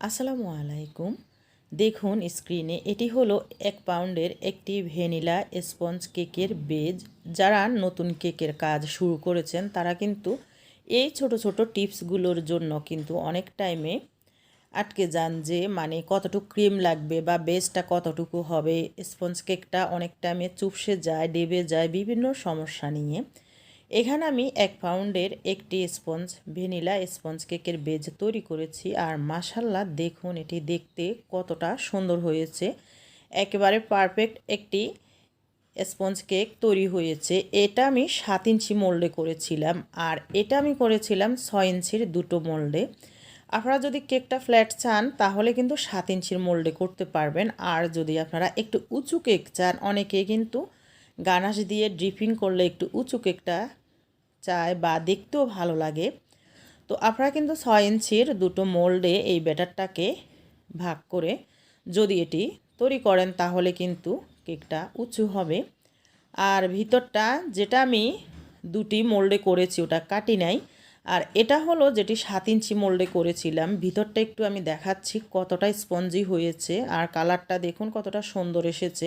আসসালামু আলাইকুম। দেখুন স্ক্রিনে এটি হলো এক পাউন্ডের একটি ভ্যানিলা স্পঞ্জ কেকের বেজ। যারা নতুন কেকের কাজ শুরু করেছেন, তারা কিন্তু এই ছোট ছোট টিপসগুলোর জন্য কিন্তু অনেক টাইমে আটকে যান যে মানে কতটুকু ক্রিম লাগবে বা বেজটা কতটুকু হবে। স্পঞ্জ কেকটা অনেক টাইমে চুপসে যায়, ডেবে যায় বিভিন্ন সমস্যা নিয়ে। এখানে আমি এক পাউন্ডের একটি স্পঞ্জ, ভ্যানিলা স্পঞ্জ কেকের বেজ তৈরি করেছি আর মাসাল্লা দেখুন এটি দেখতে কতটা সুন্দর হয়েছে। একেবারে পারফেক্ট একটি স্পঞ্জ কেক তৈরি হয়েছে। এটা আমি সাত ইঞ্চি মোল্ডে করেছিলাম আর এটা আমি করেছিলাম ছয় ইঞ্চির দুটো মোল্ডে। আপনারা যদি কেকটা ফ্ল্যাট চান তাহলে কিন্তু সাত ইঞ্চির মোল্ডে করতে পারবেন আর যদি আপনারা একটু উঁচু কেক চান অনেকে কিন্তু গানাশ দিয়ে ড্রিপিং করলে একটু উঁচু কেকটা চায় বা দেখতেও ভালো লাগে। তো আপনারা কিন্তু ছয় ইঞ্চির দুটো মোল্ডে এই ব্যাটারটাকে ভাগ করে যদি এটি তৈরি করেন তাহলে কিন্তু কেকটা উঁচু হবে। আর ভিতরটা যেটা আমি দুটি মোল্ডে করেছি ওটা কাটি নাই। আর এটা হলো যেটি সাত ইঞ্চি মোল্ডে করেছিলাম। ভিতরটা একটু আমি দেখাচ্ছি কতটা স্পঞ্জি হয়েছে আর কালারটা দেখুন কতটা সুন্দর এসেছে।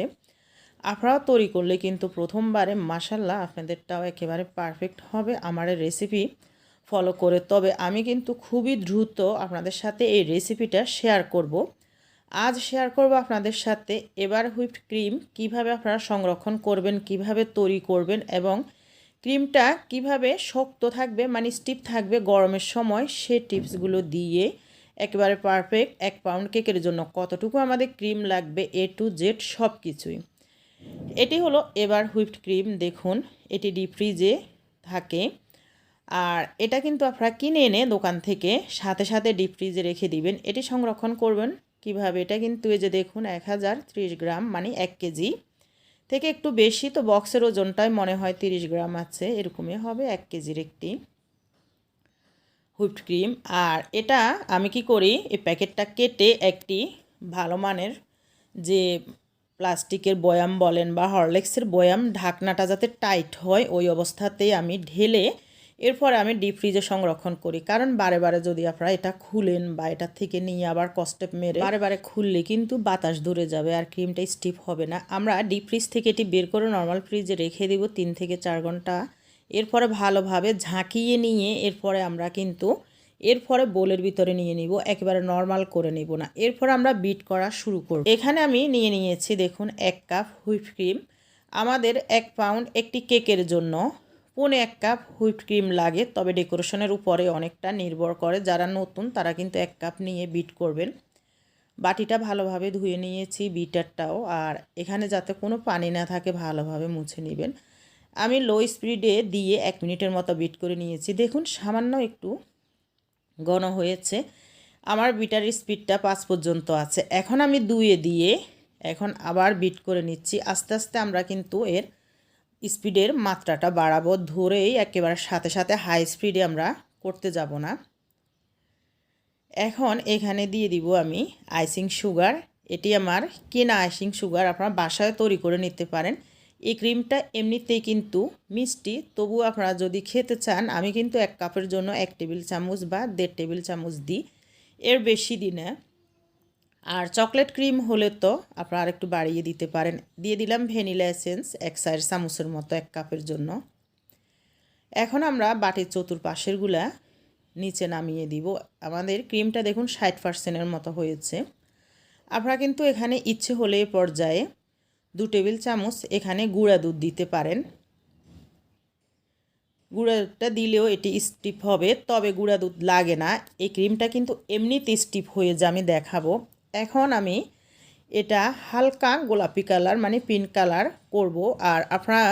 আপনারাও তৈরি করলে কিন্তু প্রথমবারে মাসাল্লাহ আপনাদেরটাও একেবারে পারফেক্ট হবে আমার রেসিপি ফলো করে। তবে আমি কিন্তু খুবই দ্রুত আপনাদের সাথে এই রেসিপিটা শেয়ার করব। আজ শেয়ার করব আপনাদের সাথে এবার হুইপড ক্রিম কীভাবে আপনারা সংরক্ষণ করবেন, কীভাবে তৈরি করবেন এবং ক্রিমটা কীভাবে শক্ত থাকবে মানে স্টিপ থাকবে গরমের সময়, সে টিপসগুলো দিয়ে একেবারে পারফেক্ট এক পাউন্ড কেকের জন্য। কতটুকু আমাদের ক্রিম লাগবে এ টু জেড সব কিছুই এটি হলো এবার হুইপড ক্রিম, দেখুন, এটি ডিপ ফ্রিজে থাকে। আর এটা কিন্তু আপনারা কিনে এনে দোকান থেকে সাথে সাথে ডিপ ফ্রিজে রেখে দিবেন। এটি সংরক্ষণ করবেন কীভাবে? এটা কিন্তু এই যে দেখুন, এক হাজার ত্রিশ গ্রাম মানে এক কেজি। থেকে একটু বেশি তো বক্সের ওজনটাই মনে হয় তিরিশ গ্রাম আছে, এরকমই হবে এক কেজির একটি হুইপড ক্রিম। আর এটা আমি কি করি, এই প্যাকেটটা কেটে একটি ভালো মানের যে প্লাস্টিকের বয়াম বলেন বা হরলেক্সের বয়াম, ঢাকনাটা যাতে টাইট হয়, ওই অবস্থাতেই আমি ঢেলে এরপরে আমি ডিপ ফ্রিজে সংরক্ষণ করি। কারণ বারে বারে যদি আপনারা এটা খুলেন বা এটা থেকে নিয়ে আবার কস্টেপ মেরে বারে বারে খুললে কিন্তু বাতাস ধরে যাবে আর ক্রিমটা স্টিপ হবে না। আমরা ডিপ ফ্রিজ থেকে এটি বের করে নর্মাল ফ্রিজে রেখে দিব তিন থেকে চার ঘণ্টা। এরপরে ভালোভাবে ঝাঁকিয়ে নিয়ে এরপরে আমরা কিন্তু এরপরে বোলের ভিতরে নিয়ে নিব, একেবারে নর্মাল করে নিব না। এরপর আমরা বিট করা শুরু করব। এখানে আমি নিয়ে নিয়েছি দেখুন এক কাপ হুইপ ক্রিম আমাদের এক পাউন্ড একটি কেকের জন্য পনে এক কাপ হুইপ ক্রিম লাগে, তবে ডেকোরেশনের উপরে অনেকটা নির্ভর করে। যারা নতুন, তারা কিন্তু এক কাপ নিয়ে বিট করবেন। বাটিটা ভালোভাবে ধুয়ে নিয়েছি বিটারটাও আর এখানে যাতে কোনো পানি না থাকে, ভালোভাবে মুছে নেবেন। আমি লো স্পিডে দিয়ে এক মিনিটের মতো বিট করে নিয়েছি। দেখুন, সামান্য একটু ঘন হয়েছে। আমার বিটার স্পিডটা পাঁচ পর্যন্ত আছে। এখন আমি দুয়ে দিয়ে এখন আবার বিট করে নিচ্ছি। আস্তে আস্তে আমরা কিন্তু এর স্পিডের মাত্রাটা বাড়াবো। ধরেই একেবারে সাথে সাথে হাই স্পিডে আমরা করতে যাব না। এখন এখানে দিয়ে দিব আমি আইসিং সুগার। এটি আমার কেনা আইসিং সুগার আপনারা বাসায় তৈরি করে নিতে পারেন। এই ক্রিমটা এমনিতেই কিন্তু মিষ্টি। তবু আপনারা যদি খেতে চান, আমি কিন্তু এক কাপের জন্য এক টেবিল চামচ বা দেড় টেবিল চামচ দিই। এর বেশি দিই না। আর চকলেট ক্রিম হলে তো আপনারা আরেকটু বাড়িয়ে দিতে পারেন। দিয়ে দিলাম ভ্যানিলা এসেন্স, এক সাইড চামচের মতো এক কাপের জন্য। এখন আমরা বাটির চতুর্পাশেরগুলা নিচে নামিয়ে দিব। আমাদের ক্রিমটা দেখুন ষাট পার্সেন্টের মতো হয়েছে। আপনারা কিন্তু এখানে ইচ্ছে হলে পর্যায়ে দু টেবিল চামচ এখানে গুঁড়া দুধ দিতে পারেন। গুঁড়া দুধটা দিলেও এটি স্টিপ হবে, তবে গুঁড়া দুধ লাগে না। এই ক্রিমটা কিন্তু এমনিতে স্টিপ হয়ে যা আমি দেখাবো। এখন আমি এটা হালকা গোলাপি কালার মানে পিঙ্ক কালার করব। আর আপনারা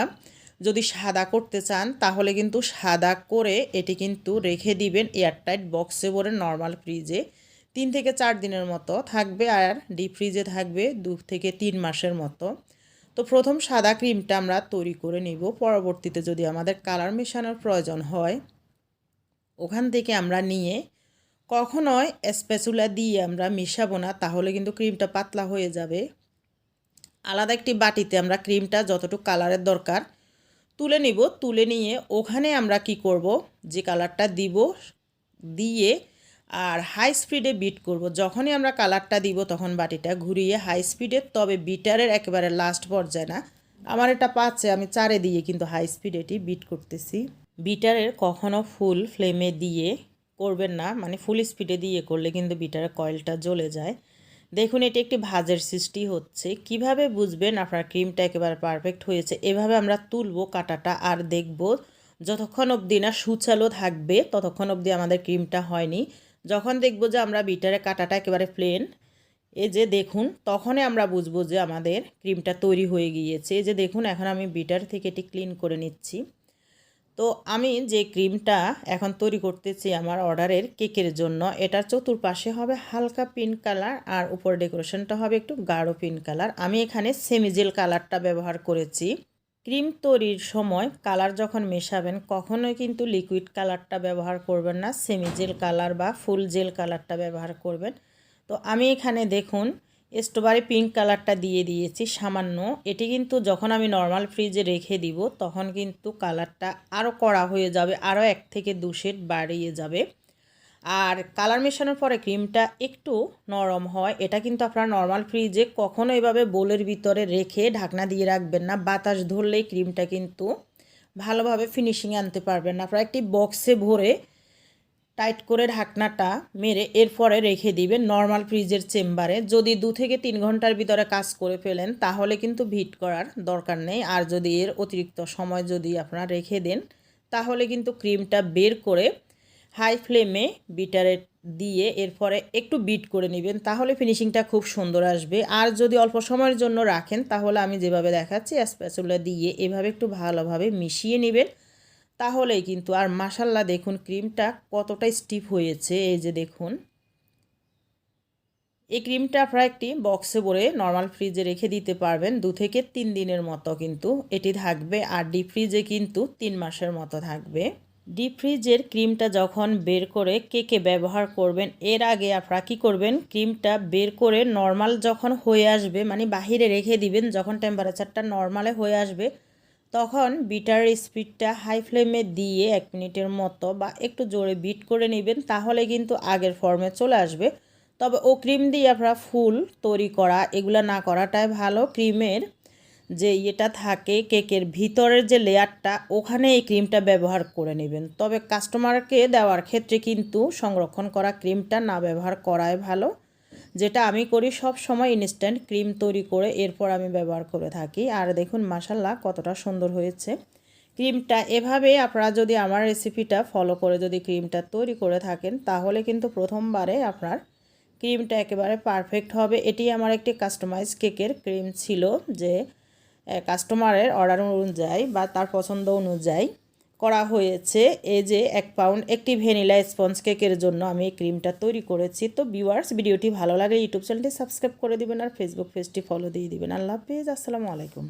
যদি সাদা করতে চান, তাহলে কিন্তু সাদা করে এটি কিন্তু রেখে দিবেন এয়ারটাইট বক্সে ভরে নর্মাল ফ্রিজে। তিন থেকে চার দিনের মতো থাকবে আর ডিপ ফ্রিজে থাকবে দু থেকে তিন মাসের মতো। তো প্রথম সাদা ক্রিমটা আমরা তৈরি করে নিব। পরবর্তীতে যদি আমাদের কালার মেশানোর প্রয়োজন হয়, ওখান থেকে আমরা নিয়ে কখনোই স্পেচুলা দিয়ে আমরা মেশাবো না, তাহলে কিন্তু ক্রিমটা পাতলা হয়ে যাবে। আলাদা একটি বাটিতে আমরা ক্রিমটা যতটুকু কালারের দরকার তুলে নিব। তুলে নিয়ে ওখানে আমরা কি করব? যে কালারটা দিব, দিয়ে আর হাই স্পিডে বিট করব। যখনই আমরা কালারটা দিব, তখন বাটিটা ঘুরিয়ে হাই স্পিডে তবে বিটারের একেবারে লাস্ট পর্যায়ে না। আমার এটা পাচ্ছে, আমি চারে দিয়ে কিন্তু হাই স্পিড এটি বিট করতেছি। বিটারের কখনো ফুল ফ্লেমে দিয়ে করবেন না মানে ফুল স্পিডে দিয়ে করলে কিন্তু বিটারের কয়েলটা জ্বলে যায়। দেখুন, এটি একটি ভাজের সৃষ্টি হচ্ছে। কীভাবে বুঝবেন আপনার ক্রিমটা একেবারে পারফেক্ট হয়েছে? এভাবে আমরা তুলবো, কাটাটা আর দেখব। যতক্ষণ অবধি না সুচালো থাকবে, ততক্ষণ অবধি আমাদের ক্রিমটা হয়নি। যখন দেখব যে আমরা বিটারে কাটাটা একেবারে প্লেন এই যে দেখুন, তখনই আমরা বুঝব যে আমাদের ক্রিমটা তৈরি হয়ে গিয়েছে। এই যে দেখুন, এখন আমি বিটার থেকে এটি ক্লিন করে নিচ্ছি। তো আমি যে ক্রিমটা এখন তৈরি করতেছি আমার অর্ডারের কেকের জন্য, এটার চতুর্পাশে হবে হালকা পিঙ্ক কালার আর উপর ডেকোরেশনটা হবে একটু গাঢ় পিঙ্ক কালার আমি এখানে সেমিজেল কালারটা ব্যবহার করেছি। ক্রিম তৈরির সময় কালার যখন মেশাবেন, কখনোই কিন্তু লিকুইড কালারটা ব্যবহার করবেন না সেমি জেল কালার বা ফুল জেল কালারটা ব্যবহার করবেন। তো আমি এখানে দেখুন স্ট্রবেরি পিঙ্ক কালারটা দিয়ে দিয়েছি, সামান্য। এটি কিন্তু যখন আমি নর্মাল ফ্রিজে রেখে দিব, তখন কিন্তু কালারটা আরও কড়া হয়ে যাবে, আরও এক থেকে দু শেড বাড়িয়ে যাবে। আর কালার মেশানোর পরে ক্রিমটা একটু নরম হয়। এটা কিন্তু আপনারা নর্মাল ফ্রিজে কখনো এভাবে বোলের ভিতরে রেখে ঢাকনা দিয়ে রাখবেন না। বাতাস ধরলেই ক্রিমটা কিন্তু ভালোভাবে ফিনিশিং আনতে পারবেন না। আপনারা একটি বক্সে ভরে টাইট করে ঢাকনাটা মেরে এরপরে রেখে দিবেন নর্মাল ফ্রিজের চেম্বারে। যদি দু থেকে তিন ঘণ্টার ভিতরে কাজ করে ফেলেন, তাহলে কিন্তু ভিট করার দরকার নেই। আর যদি এর অতিরিক্ত সময় যদি আপনারা রেখে দেন, তাহলে কিন্তু ক্রিমটা বের করে হাই ফ্লেমে বিটারে দিয়ে এরপরে একটু বিট করে নেবেন, তাহলে ফিনিশিংটা খুব সুন্দর আসবে। আর যদি অল্প সময়ের জন্য রাখেন, তাহলে আমি যেভাবে দেখাচ্ছি, স্প্যাচুলা দিয়ে এভাবে একটু ভালোভাবে মিশিয়ে নেবেন। তাহলেই কিন্তু, আর মাসাল্লা দেখুন, ক্রিমটা কতটা স্টিফ হয়েছে, এই যে দেখুন। এই ক্রিমটা আপনারা একটি বক্সে ভরে নর্মাল ফ্রিজে রেখে দিতে পারবেন, দু থেকে তিন দিনের মতো কিন্তু এটি থাকবে, আর ডিপ ফ্রিজে কিন্তু তিন মাসের মতো থাকবে। ডিপ ফ্রিজের ক্রিমটা যখন বের করে কেকে ব্যবহার করবেন, এর আগে আপনারা কী করবেন? ক্রিমটা বের করে নর্মাল যখন হয়ে আসবে মানে বাহিরে রেখে দিবেন, যখন টেম্পারেচারটা নর্মালে হয়ে আসবে, তখন বিটার স্পিডটা হাই ফ্লেমে দিয়ে এক মিনিটের মতো বা একটু জোরে বিট করে নেবেন, তাহলে কিন্তু আগের ফর্মে চলে আসবে। তবে ও ক্রিম দিয়ে আপনারা ফুল তৈরি করা, এগুলো না করাটাই ভালো। ক্রিমের যে ইয়েটা থাকে কেকের ভিতরের যে লেয়ারটা, ওখানে এই ক্রিমটা ব্যবহার করে নেবেন। তবে কাস্টমারকে দেওয়ার ক্ষেত্রে কিন্তু সংরক্ষণ করা ক্রিমটা না ব্যবহার করাই ভালো। যেটা আমি করি সব সময় ইনস্ট্যান্ট ক্রিম তৈরি করে এরপর আমি ব্যবহার করে থাকি। আর দেখুন মাসাল্লাহ কতটা সুন্দর হয়েছে। ক্রিমটা এভাবে আপনারা যদি আমার রেসিপিটা ফলো করে যদি ক্রিমটা তৈরি করে থাকেন, তাহলে কিন্তু প্রথমবারে আপনার ক্রিমটা একেবারে পারফেক্ট হবে। এটি আমার একটি কাস্টমাইজ কেকের ক্রিম ছিল যে কাস্টমারের অর্ডার অনুযায়ী বা তার পছন্দ অনুযায়ী করা হয়েছে। এই যে এক পাউন্ড একটি ভ্যানিলা স্পঞ্জ কেকের জন্য আমি এই ক্রিমটা তৈরি করেছি। তো ভিউয়ার্স ভিডিওটি ভালো লাগে ইউটিউব চ্যানেলটি সাবস্ক্রাইব করে দিবেন আর ফেসবুক পেজটি ফলো দিয়ে দিবেন। আল্লাহ হাফিজ, আসসালামু আলাইকুম।